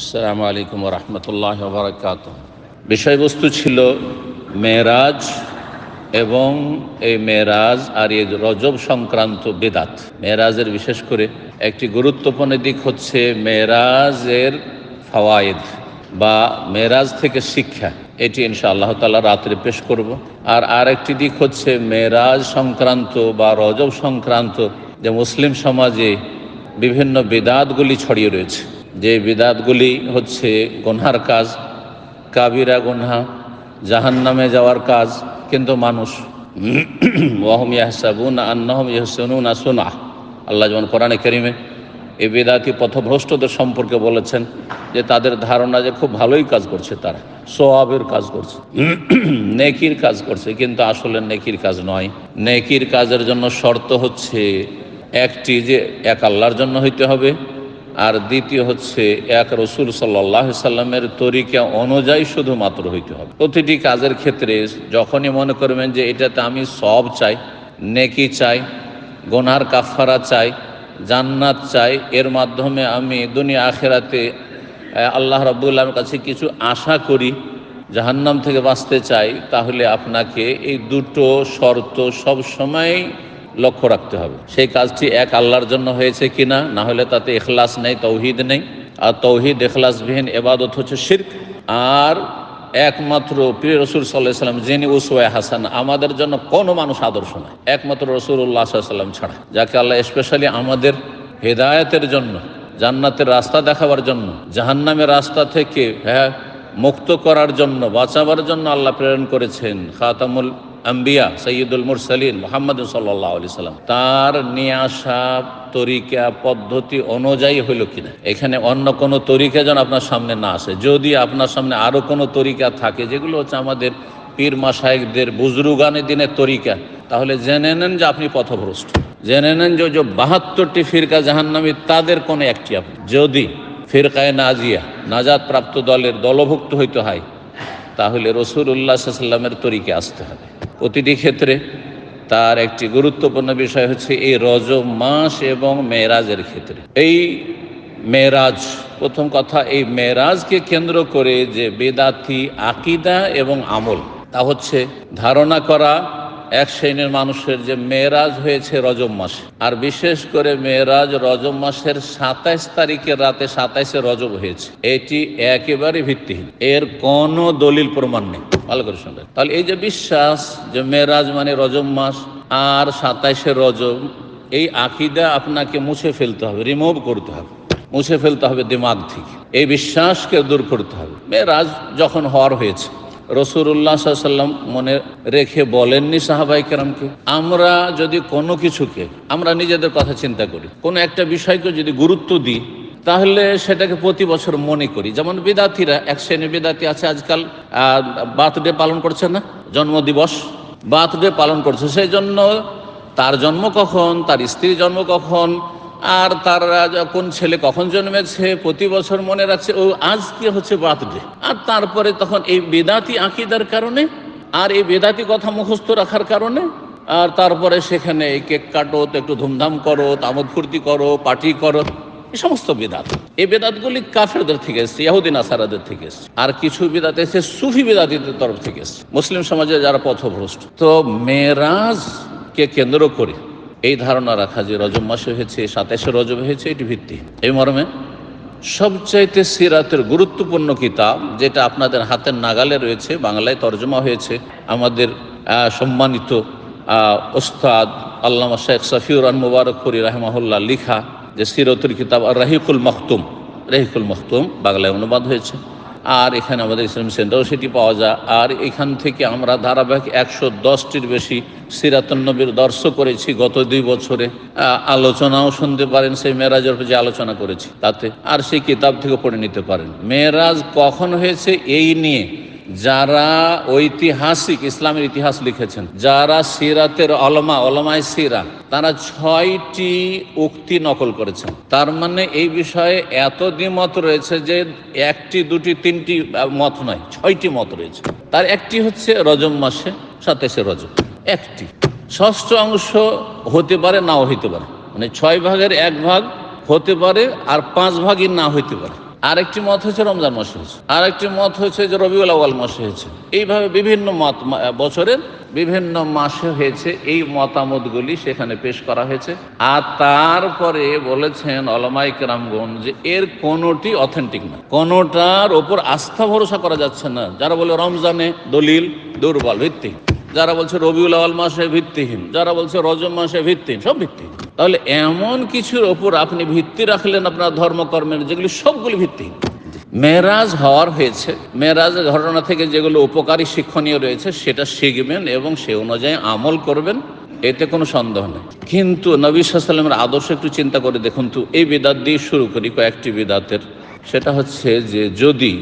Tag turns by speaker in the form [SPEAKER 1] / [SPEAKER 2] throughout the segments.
[SPEAKER 1] আসসালামু আলাইকুম রহমতুল্লাহ বারকাত বিষয়বস্তু ছিল মেরাজ এবং এই মেরাজ আর এই রজব সংক্রান্ত বেদাত। মেরাজের বিশেষ করে একটি গুরুত্বপূর্ণ দিক হচ্ছে মেরাজের ফাওয়ায়েদ বা মেরাজ থেকে শিক্ষা। এটি ইনশা আল্লাহ তালা রাত্রে পেশ করব। আর আরেকটি দিক হচ্ছে মেরাজ সংক্রান্ত বা রজব সংক্রান্ত যে মুসলিম সমাজে বিভিন্ন বেদাতগুলি ছড়িয়ে রয়েছে। যে বিদাতগুলি হচ্ছে গনহার কাজ, কাবিরা গনহা জাহান নামে যাওয়ার কাজ, কিন্তু মানুষ ওয়াহম ইয়াহসাবুন আন্নাহম ইহসনুন আসুনা আল্লাহ যেমন কোরআনে করিমে এই বেদাতি পথভ্রষ্টদের সম্পর্কে বলেছেন যে তাদের ধারণা যে খুব ভালোই কাজ করছে তারা, সোয়াবের কাজ করছে, নেকির কাজ করছে, কিন্তু আসলে নেকির কাজ নয়। নেকির কাজের জন্য শর্ত হচ্ছে একটি যে এক আল্লাহর জন্য হইতে হবে আর দ্বিতীয় হচ্ছে এক রসুল সাল্লাহ সাল্লামের তরিকা অনুযায়ী শুধুমাত্র হইতে হবে। প্রতিটি কাজের ক্ষেত্রে যখনই মনে করবেন যে এটাতে আমি সব চাই, নেকি চাই, গোনার কাফারা চাই, জান্নাত চাই, এর মাধ্যমে আমি দুনিয়া আখেরাতে আল্লাহ রাবুল্লাহর কাছে কিছু আশা করি, জাহান্নাম থেকে বাঁচতে চাই, তাহলে আপনাকে এই দুটো শর্ত সব সময় লক্ষ্য রাখতে হবে। সেই কাজটি এক আল্লাহর জন্য হয়েছে কিনা, না হলে তাতে এখলাস নেই, তৌহিদ নেই। আর তৌহিদ এখলাসবিহীন এবাদত হচ্ছে শির্ক। আর একমাত্র প্রিয় রসুল সাল্লাহ সাল্লাম, যিনি উসওয়া হাসান, আমাদের জন্য কোনো মানুষ আদর্শ নয়। একমাত্র রসুল্লাহ সাল্লাম ছাড়া। যাকে আল্লাহ স্পেশালি আমাদের হেদায়তের জন্য, জান্নাতের রাস্তা দেখাবার জন্য, জাহান্নামের রাস্তা থেকে হ্যাঁ মুক্ত করার জন্য, বাঁচাবার জন্য আল্লাহ প্রেরণ করেছেন খাতামুল আম্বিয়া সৈয়দুল মুরসালিন মোহাম্মদ সাল্লাহ আলি সাল্লাম। তার নিয়ে আসা তরিকা, পদ্ধতি অনুযায়ী হইল কিনা। এখানে অন্য কোনো তরিকা যেন আপনার সামনে না আসে। যদি আপনার সামনে আরও কোনো তরিকা থাকে, যেগুলো হচ্ছে আমাদের পীর মাসায়কদের বুজরুগানের দিনের তরিকা, তাহলে জেনে নেন যে আপনি পথভ্রষ্ট। জেনে নেন যে যে বাহাত্তরটি ফিরকা জাহান্নামী, তাদের কোনো একটি আপনি। যদি ফিরকায় নাজিয়া নাজাদ প্রাপ্ত দলের দলভুক্ত হইতে হয়, তাহলে রসুল উল্লাহ সাল্লামের তরিকে আসতে হবে। প্রতিটি ক্ষেত্রে তার একটি গুরুত্বপূর্ণ বিষয় হচ্ছে এই রজ মাস এবং মেয়েরাজের ক্ষেত্রে। এই মেয়েরাজ, প্রথম কথা, এই মেয়েরাজকে কেন্দ্র করে যে বেদাতি আকিদা এবং আমল, তা হচ্ছে ধারণা করা এক শ্রেণির মানুষের যে মেয়েরাজ হয়েছে রজম মাসে। আর বিশেষ করে মেয়েরাজ রজম মাসের সাতাইশ তারিখের রাতে সাতাইশে রজব হয়েছে। এটি একেবারে ভিত্তিহীন। এর কোনো দলিল প্রমাণ নেই। ভালো করে শুনবেন। তাহলে এই যে বিশ্বাস যে মেয়েরাজ মানে রজম মাস আর সাতাইশে রজব, এই আকিদা আপনাকে মুছে ফেলতে হবে রিমুভ করতে হবে। মুছে ফেলতে হবে দিমাগ থেকে। এই বিশ্বাসকে দূর করতে হবে। মেয়েরাজ যখন হওয়ার হয়েছে রসুল্লাহ সাল্লাম মনে রেখে বলেননি সাহাবাই কেরামকে, আমরা যদি কোনো কিছুকে, আমরা নিজেদের কথা চিন্তা করি, কোনো একটা বিষয়কে যদি গুরুত্ব দিই, তাহলে সেটাকে প্রতি বছর মনে করি। যেমন বিদাতিরা, এক শ্রেণির বিদাতি আছে আজকাল বার্থডে পালন করছে না? জন্মদিবস, বার্থডে পালন করছে। সেই জন্য তার জন্ম কখন? তার স্ত্রীর জন্ম কখন? আর তার কোন ছেলে কখন জন্মেছে, প্রতি বছর মনে রাখছে, ও আজকে হচ্ছে বার্থডে। আর তারপরে তখন এই বেদাতি আঁকিদার কারণে, আর এই বেদাতি কথা মুখস্থ রাখার কারণে, আর তারপরে সেখানে কেক কাটো একটু ধুমধাম করো, তামদ ফুর্তি করো, পার্টি করো, এই সমস্ত বেদাত। এই বেদাতগুলি কাফেরদের থেকে এসছে ইয়াহুদ্দিন আসারাদের থেকে এসছে। আর কিছু বেদাত এসে সুফি বেদাতিদের তরফ থেকে এসছে। মুসলিম সমাজে যারা পথভ্রষ্ট, তো মেয়েরাজকে কেন্দ্র করে এই ধারণা রাখা যে রজব মাসে হয়েছে, সাতাশে রজব হয়েছে, এটি ভিত্তি। এই মর্মে সবচাইতে সিরাতের গুরুত্বপূর্ণ কিতাব যেটা আপনাদের হাতের নাগালে রয়েছে, বাংলায় তর্জমা হয়েছে, আমাদের সম্মানিত ওস্তাদ আল্লামা শেখ সফিউর মুবারক করি রাহমাহুল্লাহ লিখা যে সিরতুল কিতাব আর রাহিকুল মখতুম। রাহিকুল মখতুম বাংলায় অনুবাদ হয়েছে। আর এখানে আমাদের ইসলাম সেন্টারও সেটি পাওয়া যায়। আর এখান থেকে আমরা ধারাবাহিক একশো দশটির বেশি সিরাতন্নবীর দর্শক করেছি গত দুই বছরে। আলোচনাও শুনতে পারেন, সেই মেয়েরাজের যে আলোচনা করেছি তাতে। আর সেই কিতাব থেকে পড়ে নিতে পারেন। মেয়েরাজ কখন হয়েছে এই নিয়ে যারা ঐতিহাসিক ইসলামের ইতিহাস লিখেছেন, যারা সিরাতের অলমা অলমায় সিরা, তারা ছয়টি উক্তি নকল করেছেন। তার মানে এই বিষয়ে এত দ্বিমত রয়েছে যে একটি, দুটি, তিনটি মত নয়, ছয়টি মত রয়েছে। তার একটি হচ্ছে রজম মাসে, সাতাশে রজম একটি। ষষ্ঠ অংশ হতে পারে, নাও হইতে পারে। মানে ছয় ভাগের এক ভাগ হতে পারে আর পাঁচ ভাগই না হইতে পারে। আরেকটি মত হচ্ছে রমজান মাসে হয়েছে। আরেকটি মত হচ্ছে যে রবিউল আওয়াল মাসে হয়েছে। এইভাবে বিভিন্ন মত বছরের বিভিন্ন মাসে হয়েছে এই মতামতগুলি সেখানে পেশ করা হয়েছে। আর তারপরে বলেছেন অলমাই কেরামগণ যে এর কোনোটি অথেন্টিক না। কোনোটার ওপর আস্থা ভরসা করা যাচ্ছে না। যারা বলে রমজানে দলিল, দুর্বল ভিত্তি যারা বলছে রবিউল আওয়াল মাসে ভিত্তিহীন, যারা বলছে রজম মাসে ভিত্তিহীন, সব ভিত্তিহীন। তাহলে এমন কিছুর ওপর আপনি ভিত্তি রাখলেন আপনার ধর্মকর্মের, যেগুলি সবগুলি ভিত্তিহীন। মেরাজ হওয়ার হয়েছে। মেরাজের ঘটনা থেকে যেগুলো উপকারী শিক্ষণীয় রয়েছে, সেটা শিখবেন এবং সে অনুযায়ী আমল করবেন, এতে কোনো সন্দেহ নেই। কিন্তু নবী সাল্লামের আদর্শ একটু চিন্তা করে দেখুন তো, এই বিদাত দিয়ে শুরু করি কয়েকটি বিদাতের। সেটা হচ্ছে যে যদি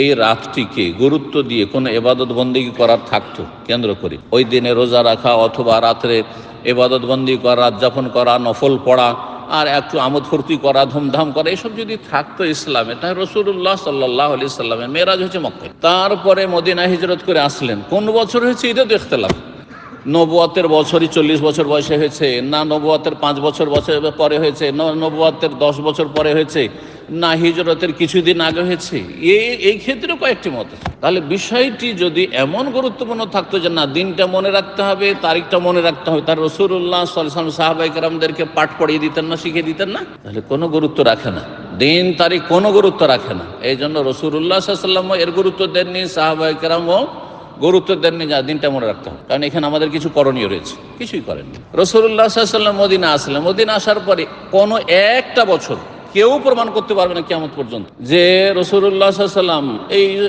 [SPEAKER 1] এই রাতটিকে গুরুত্ব দিয়ে কোনো এবাদত বন্দিগি করার থাকতো, কেন্দ্র করে, ওই দিনে রোজা রাখা অথবা রাত্রে এবাদত বন্দি করা, রাত যাপন করা, নফল পড়া, আর একটু আমোদ ফুর্তি করা, ধুমধাম করা, এসব যদি থাকতো ইসলামে, তাহলে রসুল্লাহ সাল্লাহ আলি সাল্লামের মেয়েরাজ হয়েছে মক্কায়। তারপরে মদিনা হিজরত করে আসলেন। কোন বছর হয়েছে? এটা দেখতে লাভ নবুয়াতের বছরই চল্লিশ বছর বয়সে হয়েছে, না নবুয়াতের পাঁচ বছর বছর পরে হয়েছে, না নবুয়াতের দশ বছর পরে হয়েছে না হিজরতের কিছুদিন আগে হয়েছে। এই এই ক্ষেত্রে কয়েকটি মত আছে। তাহলে বিষয়টি যদি এমন গুরুত্বপূর্ণ থাকতো যে, না, দিনটা মনে রাখতে হবে, তারিখটা মনে রাখতে হবে, তার রসুল্লাহ সাল্লাম সাহাবাইকারদেরকে পাঠ পড়িয়ে দিতেন না, শিখিয়ে দিতেন না, তাহলে কোনো গুরুত্ব রাখে না। দিন, তারিখ কোনো গুরুত্ব রাখে না। এই জন্য রসুল্লাহ সাল্লাম এর গুরুত্ব দেননি, সাহাবাইকারামও গুরুত্ব দেননি যা, দিনটা মনে রাখতে হবে। কারণ এখানে আমাদের কিছু করণীয় রয়েছে, কিছুই করেননি। রসুল্লাহ সাল্লাম মদিনা আসলেন। মদিনা আসার পরে কোনো একটা বছর কেউ প্রমাণ করতে পারবে না কেমন পর্যন্ত। যে রসুল্লাহ এই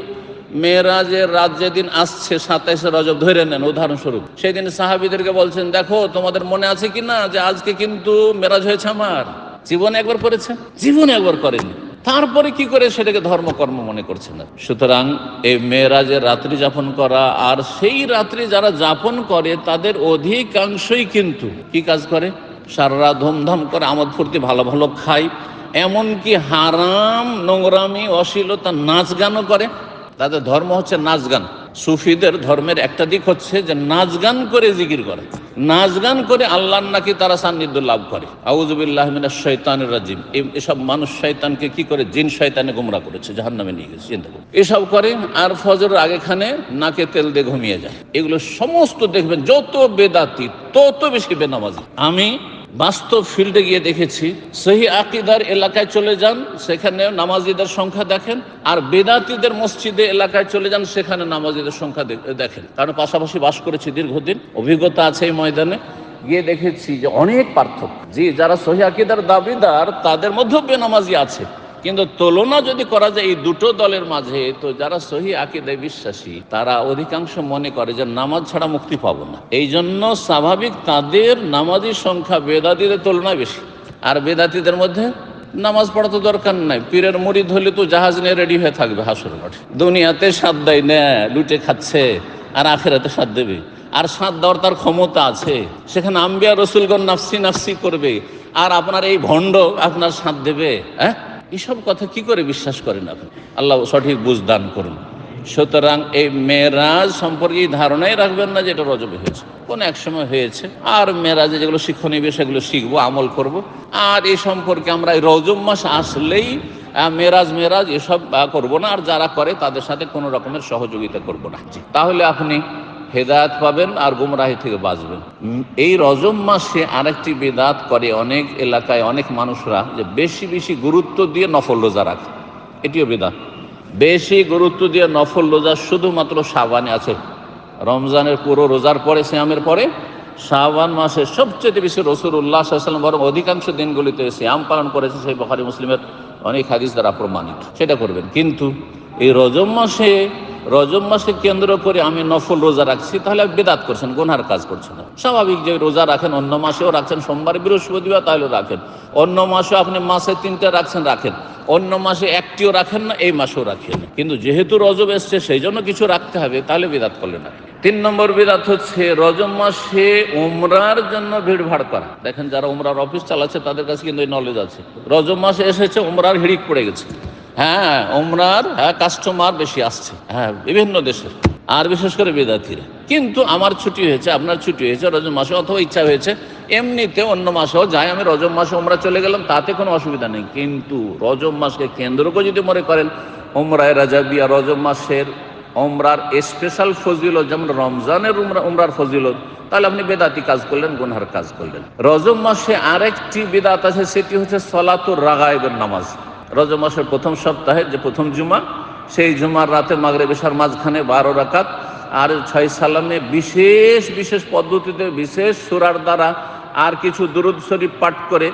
[SPEAKER 1] মেয়েরাজের রাত যেদিন আসছে, সাতাইশে রজব, ধরে নেন উদাহরণস্বরূপ। সেই দিন সাহাবিদেরকে বলছেন, দেখো, তোমাদের মনে আছে কি না যে আজকে কিন্তু মেরাজ হয়েছে আমার? জীবনে একবার করেছে? জীবনে একবার করেনি। তারপরে কি করে সেটাকে ধর্মকর্ম মনে করছে না? সুতরাং এই মেয়েরাজের রাত্রি যাপন করা আর সেই রাত্রি যারা যাপন করে, তাদের অধিকাংশই কিন্তু কি কাজ করে? সারা ধুমধাম করে আমোদ ফুর্তি, ভালো ভালো খায়। এমনকি হারাম নোংরামি, অশ্লীলতা নাচ গানও করে। তাদের ধর্ম হচ্ছে নাচ গান। সুফিদের ধর্মের একটা দিক হচ্ছে যে নাচ গান করে জিকির করে। নাচ গান করে আল্লাহর নাকি তারা সান্নিধ্য লাভ করে। আউজুবিল্লাহ মিনা শৈতানের রাজিম। এসব মানুষ শয়তানকে কি করে? জিন শয়তানে গুমরা করেছে জাহান নামে নিয়ে গেছে, চিন্তা করুন এসব করে আর ফজরের আগেখানে নাকে তেল দিয়ে ঘুমিয়ে যায়। এগুলো সমস্ত দেখবেন, যত বেদাতি, তত বেশি বেনামাজি। আমি বাস্তব ফিল্ডে গিয়ে দেখেছি, সহি আকিদার এলাকায় চলে যান সেখানে নামাজিদের সংখ্যা দেখেন, আর বেদাতিদের মসজিদে এলাকায় চলে যান, সেখানে নামাজিদের সংখ্যা দেখেন। কারণ পাশাপাশি বাস করেছি দীর্ঘদিন, অভিজ্ঞতা আছে এই ময়দানে। গিয়ে দেখেছি যে অনেক পার্থক্য। জি, যারা সহি আকিদার দাবিদার, তাদের মধ্যেও বেনামাজি আছে। কিন্তু তুলনা যদি করা যায় এই দুটো দলের মাঝে, তো যারা সহি আকিদায় বিশ্বাসী, তারা অধিকাংশ মনে করে যে নামাজ ছাড়া মুক্তি পাবো না। এই জন্য স্বাভাবিক তাদের নামাজির সংখ্যা বেদাতিদের তুলনায় বেশি। আর বেদাতিদের মধ্যে নামাজ পড়া তো দরকার নাই। পীরের মুড়ি ধরলে তো জাহাজ নিয়ে রেডি হয়ে থাকবে হাসুর মাঠে। দুনিয়াতে সাত দেয় না, লুটে খাচ্ছে, আর আখেরাতে সাত দেবে। আর সাত দেওয়ার তার ক্ষমতা আছে। সেখানে আম্বিয়া রসুলগণ নাফসি নাফসি করবে। আর আপনার এই ভণ্ড আপনার সাথ দেবে হ্যাঁ? এসব কথা কি করে বিশ্বাস করেন আপনি? আল্লাহ সঠিক বুঝ দান করুন। সুতরাং এই মেয়েরাজ সম্পর্কে ধারণাই রাখবেন না যে এটা হয়েছে। কোন এক সময় হয়েছে। আর মেয়েরাজে যেগুলো শিক্ষণীয় সেগুলো শিখব, আমল করব। আর এই সম্পর্কে আমরা এই রজব মাস আসলেই মেরাজ মেরাজ এসব করব না। আর যারা করে তাদের সাথে কোনো রকমের সহযোগিতা করব না। তাহলে আপনি হেদায়ত পাবেন আর গুমরাহি থেকে বাঁচবেন। এই রজম মাসে আরেকটি বেদাত করে অনেক এলাকায় অনেক মানুষরা যে বেশি বেশি গুরুত্ব দিয়ে নফল রোজা রাখে। এটিও বেদাত। বেশি গুরুত্ব দিয়ে নফল রোজা শুধুমাত্র সাবানে আছে। রমজানের পুরো রোজার পরে শ্যামের পরে শাহবান মাসে সবচেয়ে বেশি রসুল্লাহ সাল্লাম বরং অধিকাংশ দিনগুলিতে শ্যাম পালন করেছে সেই বখারি মুসলিমের অনেক হাদিস দ্বারা প্রমাণিত। সেটা করবেন। কিন্তু এই রজম মাসে রজব মাসে কেন্দ্র করে আমি নফল রোজা রাখছি, তাহলে বেদাত করছেন গুনহার কাজ করছেন। স্বাভাবিক যে রোজা রাখেন, অন্য মাসেও রাখছেন, সোমবার, বৃহস্পতিবার তাহলে রাখেন। অন্য মাসেও আপনি মাসে তিনটা রাখছেন, রাখেন। অন্য মাসে একটিও রাখেন না, এই মাসেও রাখেন। কিন্তু যেহেতু রজব এসছে, সেই জন্য কিছু রাখতে হবে, তাহলে বেদাত করলেন না। তিন নম্বর বিদাত হচ্ছে রজব মাসে উমরার জন্য ভিড় ভাড় করা। দেখেন যারা উমরার অফিস চালাচ্ছে, তাদের কাছে কিন্তু এই নলেজ আছে। রজব মাসে এসেছে, উমরার হিড়িক পড়ে গেছে। হ্যাঁ উমরার হ্যাঁ কাস্টমার বেশি আসছে হ্যাঁ বিভিন্ন দেশের, আর বিশেষ করে বেদাতিরা কিন্তু আমার ছুটি হয়েছে, আপনার ছুটি হয়েছে রজব মাসে, অথবা ইচ্ছা হয়েছে, এমনিতে অন্য মাসেও যাই, আমি রজব মাসে ওমরা চলে গেলাম, তাতে কোনো অসুবিধা নেই। কিন্তু রজব মাসকে কেন্দ্র করে যদি মনে করেন ওমরায় রাজাবিয়া রজব মাসের ওমরার স্পেশাল ফজিলত, যেমন রমজানের উমরা, উমরার ফজিলত, তাহলে আপনি বেদাতি কাজ করলেন, গুনহার কাজ করলেন। রজব মাসে আরেকটি বেদাত আছে, সেটি হচ্ছে সলাতুর রাগায়বের নামাজ। রজব মাসের প্রথম সপ্তাহে যে প্রথম জুমা, সেই জুমার রাতে মাগরে বেশার মাঝখানে বারো রাকাত আর ছয় সালামে বিশেষ বিশেষ পদ্ধতিতে, বিশেষ সুরার দ্বারা আর কিছু দুরুদ শরীফ পাঠ করে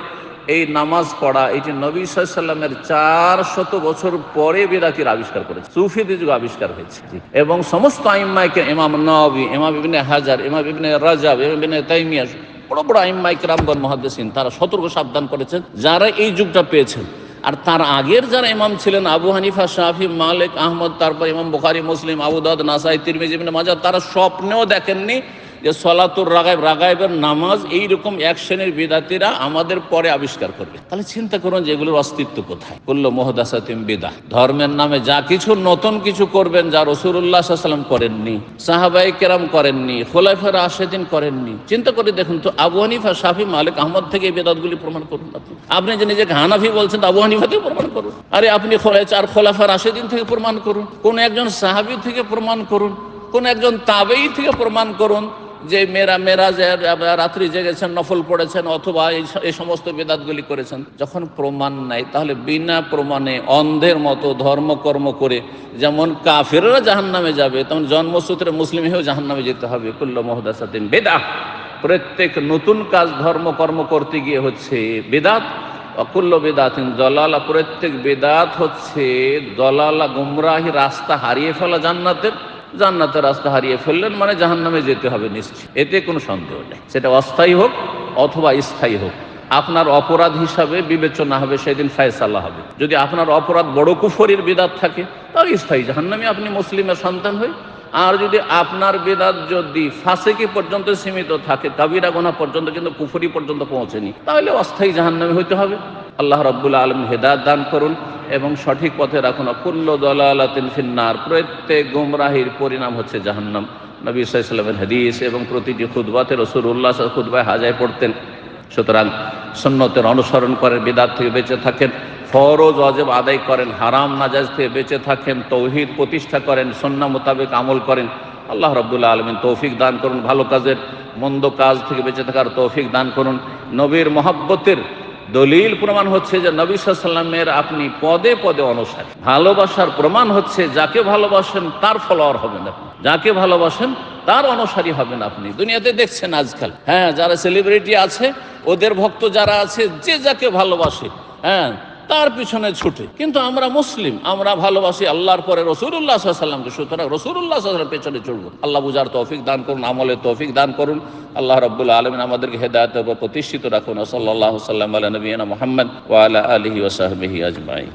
[SPEAKER 1] এই নামাজ পড়া, এটি নবী সাল্লামের চার শত বছর পরে বেদাতির আবিষ্কার করেছে সুফিদের যুগ আবিষ্কার হয়েছে। এবং সমস্ত আইম্মাইকে ইমাম নবী ইমাম ইবনে হাজার, ইমাম ইবনে রাজাব, ইমাম ইবনে তাইমিয়া, বড় বড় আইম্মাইক রামগন মহাদেসিন তারা সতর্ক সাবধান করেছেন, যারা এই যুগটা পেয়েছেন। আর তার আগের যারা ইমাম ছিলেন আবু হানিফা শাহি মালিক, আহমদ, তারপর ইমাম বুখারি, মুসলিম আবুদাদ নাসাই তিরমিজিম মাজার তারা স্বপ্নেও দেখেননি যে সলাতুর রাগাইব, রাগাইবের নামাজ এইরকম এক শ্রেণির বিদাতিরা আমাদের পরে আবিষ্কার করবে। তাহলে চিন্তা করুন যে এগুলোর অস্তিত্ব কোথায়। করল মোহদাসাতিম বিদা ধর্মের নামে যা কিছু নতুন কিছু করবেন, যা রসুল্লাহ সাল্লাম করেননি সাহাবাই কেরাম করেননি খোলাফের আশেদিন করেননি। চিন্তা করে দেখুন তো, আবু হানিফা, শাফি, মালিক, আহমদ থেকে এই বেদাতগুলি প্রমাণ করুন আপনি। আপনি যে নিজেকে হানাফি বলছেন আবু হানিফা থেকে প্রমাণ করুন। আরে আপনি চার খোলাফার আশেদিন থেকে প্রমাণ করুন। কোন একজন সাহাবি থেকে প্রমাণ করুন। কোন একজন তাবেই থেকে প্রমাণ করুন। যে মেরা মেরাজের রাত্রি জেগেছেন, নফল পড়েছেন, অথবা এই সমস্ত বেদাতগুলি করেছেন, যখন প্রমাণ নাই, তাহলে বিনা প্রমাণে অন্ধের মতো ধর্মকর্ম করে যেমন কাফেররা জাহান নামে যাবে, তেমন জন্মসূত্রে মুসলিম হয়েও জাহান নামে যেতে হবে। কুল্ল মহদাসাতিন বেদা। প্রত্যেক নতুন কাজ ধর্মকর্ম করতে গিয়ে হচ্ছে বেদাত, অকুল্ল বেদাতিন দলালা। প্রত্যেক বেদাত হচ্ছে দলালা, গুমরাহি রাস্তা হারিয়ে ফেলা জান্নাতের। জান্নাতের রাস্তা হারিয়ে ফেললেন মানে জাহান্নামে যেতে হবে নিশ্চয় এতে কোনো সন্দেহ নেই। সেটা অস্থায়ী হোক অথবা স্থায়ী হোক। আপনার অপরাধ হিসাবে বিবেচনা হবে, সেদিন ফায়সাল্লা হবে। যদি আপনার অপরাধ বড় কুফরির বিদাত থাকে তাহলে স্থায়ী। জাহান্নামে আপনি মুসলিমের সন্তান হয়ে, আর যদি আপনার বেদাত যদি ফাঁসেকি পর্যন্ত সীমিত থাকে কাবিরা গোনা পর্যন্ত কিন্তু কুফরি পর্যন্ত পৌঁছেনি, তাহলে অস্থায়ী জাহান্নামে হইতে হবে। আল্লাহ রব্বুল আলম হেদায়ত দান করুন। এবং সঠিক পথে রাখুন অকুল্ল দলালাতিন ফিন্নার। প্রত্যেক গুমরাহির পরিণাম হচ্ছে জাহান্নাম। নবী সাল্লামের হাদিস এবং প্রতিটি খুদবাতে রসুল উল্লাহ খুদবায় হাজায় পড়তেন। সুতরাং সন্ন্যতের অনুসরণ করেন বিদাত থেকে বেঁচে থাকেন, ফরজ অজেব আদায় করেন, হারাম নাজাজ থেকে বেঁচে থাকেন, তৌহিদ প্রতিষ্ঠা করেন সন্না মোতাবেক আমল করেন। আল্লাহ রব্দুল্লাহ আলমিন তৌফিক দান করুন ভালো কাজের, মন্দ কাজ থেকে বেঁচে থাকার তৌফিক দান করুন। নবীর মহাব্বতের দলিল প্রমাণ হচ্ছে যে নবী সাল্লামের আপনি পদে পদে অনুসারী। ভালোবাসার প্রমাণ হচ্ছে যাকে ভালোবাসেন তার ফলোয়ার হবেন আপনি। যাকে ভালোবাসেন তার অনুসারী হবেন আপনি। দুনিয়াতে দেখছেন আজকাল। হ্যাঁ যারা সেলিব্রিটি আছে, ওদের ভক্ত যারা আছে, যে যাকে ভালোবাসে হ্যাঁ তার পিছনে ছুটে। কিন্তু আমরা মুসলিম, আমরা ভালোবাসি আল্লাহর পরে রসুল্লাহ সাল্লামকে সুতরাং রসুল্লাহ সাল্লাম পেছনে চলবো। আল্লাহ বুঝার তৌফিক দান করুন আমলে তৌফিক দান করুন। আল্লাহ রবুল্লা আলমিন আমাদেরকে হেদায়ত প্রতিষ্ঠিত রাখুন। সাল্লাহ সাল্লাম আলা নবীনা মোহাম্মদ ওয়ালা আলহি ওসাহবিহি আজমাই